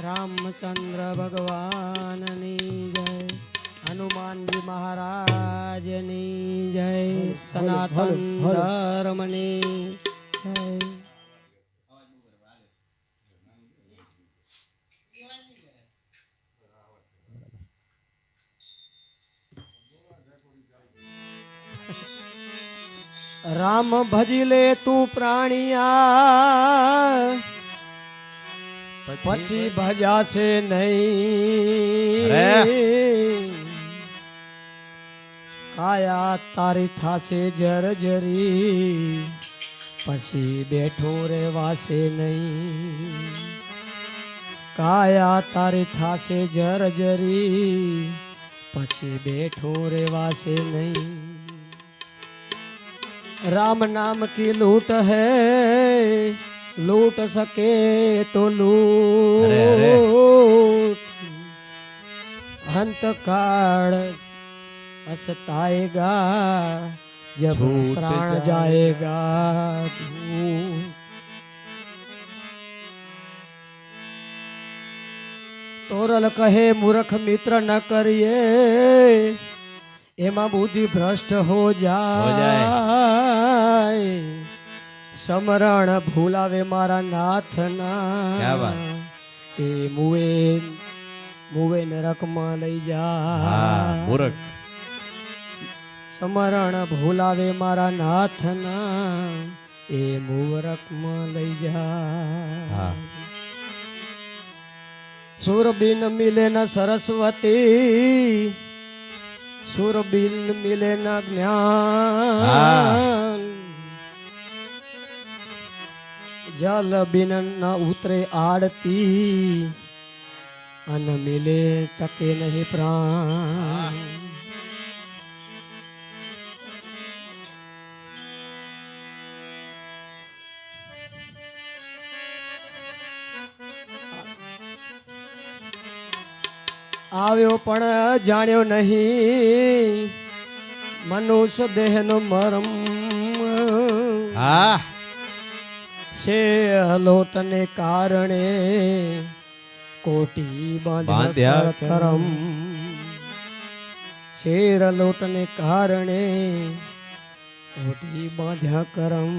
રામચંદ્ર ભગવાનની જય હનુમાનજી મહારાજની જય સનાતન. ધર્મની જય રામ ભજી લે તું પ્રાણિયા पची भजा से नहीं। काया तारी था से जर जरी। पची बैठो रेवा से नहीं। काया तारी था से जर जरी। पची बैठो रेवा से नहीं। राम नाम की लूट है। लूट सके तो लूट अरे, अरे। अंत काल अस्ताएगा जब छूट प्राण जाएगा। जाएगा दूर। તોરલ કહે મૂર્ખ મિત્ર ન કરીએ એમાં બુદ્ધિ ભ્રષ્ટ હો જાય સમરણ ભૂલાવે મારા નાથના? એ મુવે મુએ નરકમાં લઈ જા. મૂરખ. સમરણ ભૂલાવે મારા નાથના. એ મુવરકમાં લઈ જા. સુર સુરબિન મિલે ન સરસ્વતી. સુરબિન મિલે ન જ્ઞાન. જલ બિન ન ઉતરે આડતી, અન મિલે ટકે નહીં પ્રાણ. આવ્યો પણ જાણ્યો નહીં, મનુષ્ય દેહનો મરમ. હા. છે હલોટને કારણે કોટી બાંધ્યા કરમ. શેર લોટને કારણે કોટી બાંધ્યા કરમ.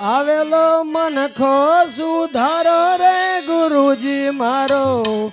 આવેલો મનખો સુધારો રે ગુરુજી મારો.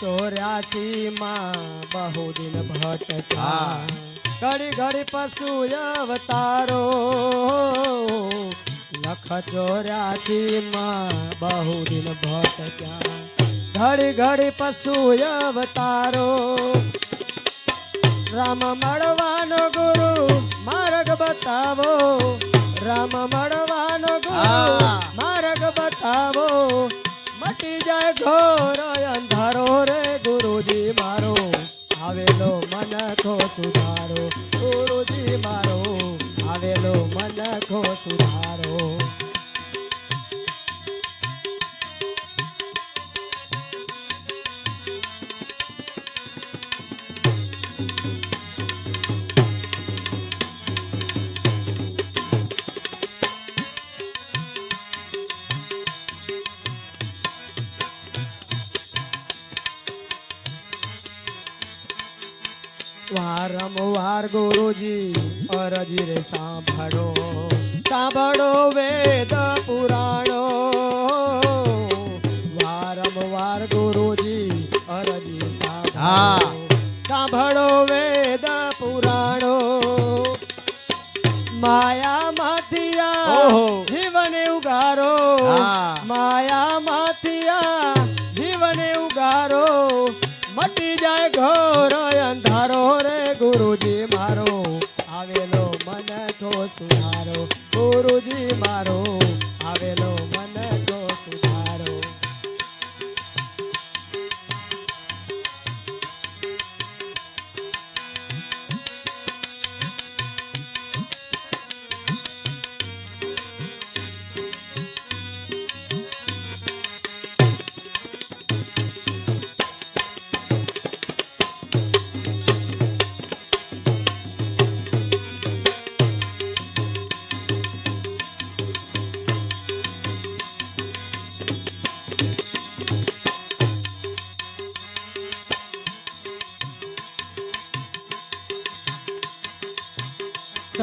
ચોર્યાસી માં બહુ દિન ભટકા ઘડી ઘડી પશુ અવતારો. લખ ચોર્યાસી માં બહુ દિન ભટક્યા ઘડી ઘડી પશુ અવતારો. રામ મળવાનો ગુરુ માર્ગ બતાવો. રામ મળવાનો ગુરુ. માર્ગ બતાવો. મટી જાય ઘોર મારો આવેલો મનખો સુધારો. ગુરુજી મારો આવેલો મનખો સુધારો. વારંવાર વાર ગુરુજી અરજી રે સાંભળો. સાંભળો વેદ પુરાણો. વારંવાર ગુરુજી અરજી સાંભળો. સાંભળો વેદ પુરાણો. માયા સુધારો ગુરુજી મારો આવેલો મન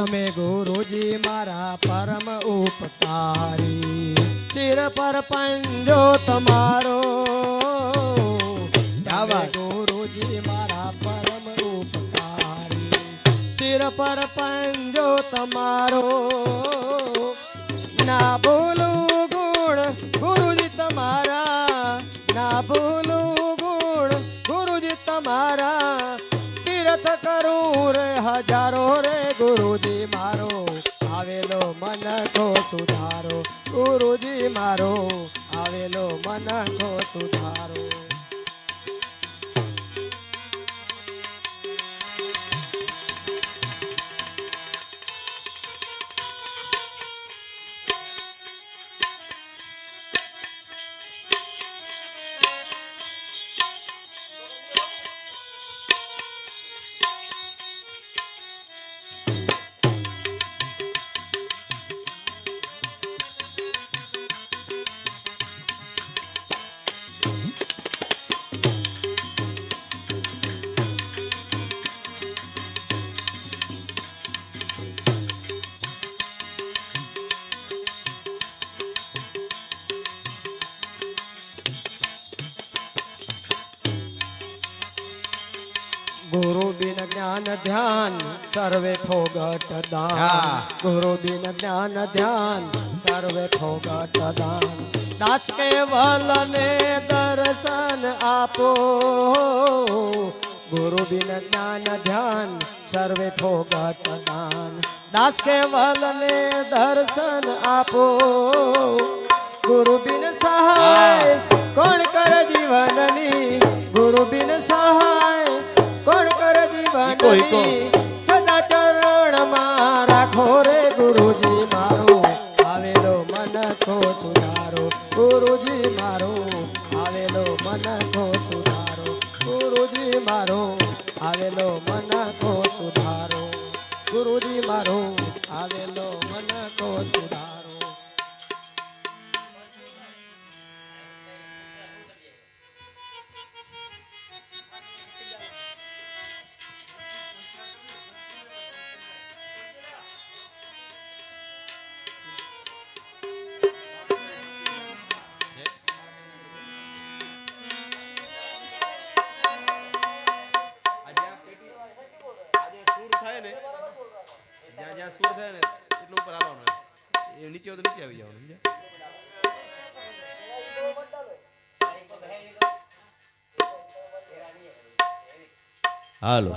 તમે ગુરુજી મારા પરમ ઉપકારી. શિર પર પંજો તમારો. તમે ગુરુજી મારા પરમ ઉપકારી. શિર પર પંજો તમારો. ના ભૂલું ગુણ ગુરુજી તમારા. ના ભૂલું ગુણ ગુરુજી તમારા. તીર્થ કરું રે હજારો રે ગુરુજી મારો આવેલો મન કો સુધારો. ગુરુજી મારો આવેલો મન કો સુધારો. જ્ઞાન ધ્યાન સર્વે ફોગટ દાન. ગુરુ બિન જ્ઞાન ધ્યાન સર્વે ફોગટ દાન. દાસ કેવલ ને દર્શન આપો. ગુરુ બિન જ્ઞાન ધ્યાન સર્વે ફોગટ દાન. દાસ કેવલ ને દર્શન આપો. ગુરુ બિન સહાય કોણ કરે જીવનની રે ગુરુજી મારો. આવેલો મન કો સુધારો. ગુરુજી મારો. આવેલો મન કો સુધારો. ગુરુજી મારો. આવેલો મન સુધારો. ગુરુજી મારો. આવેલો મન કો સુધારો. થાય ને એટલું ઉપર આવવાનું એ નીચે હોય તો નીચે આવી જવાનું સમજ્યા? હાલો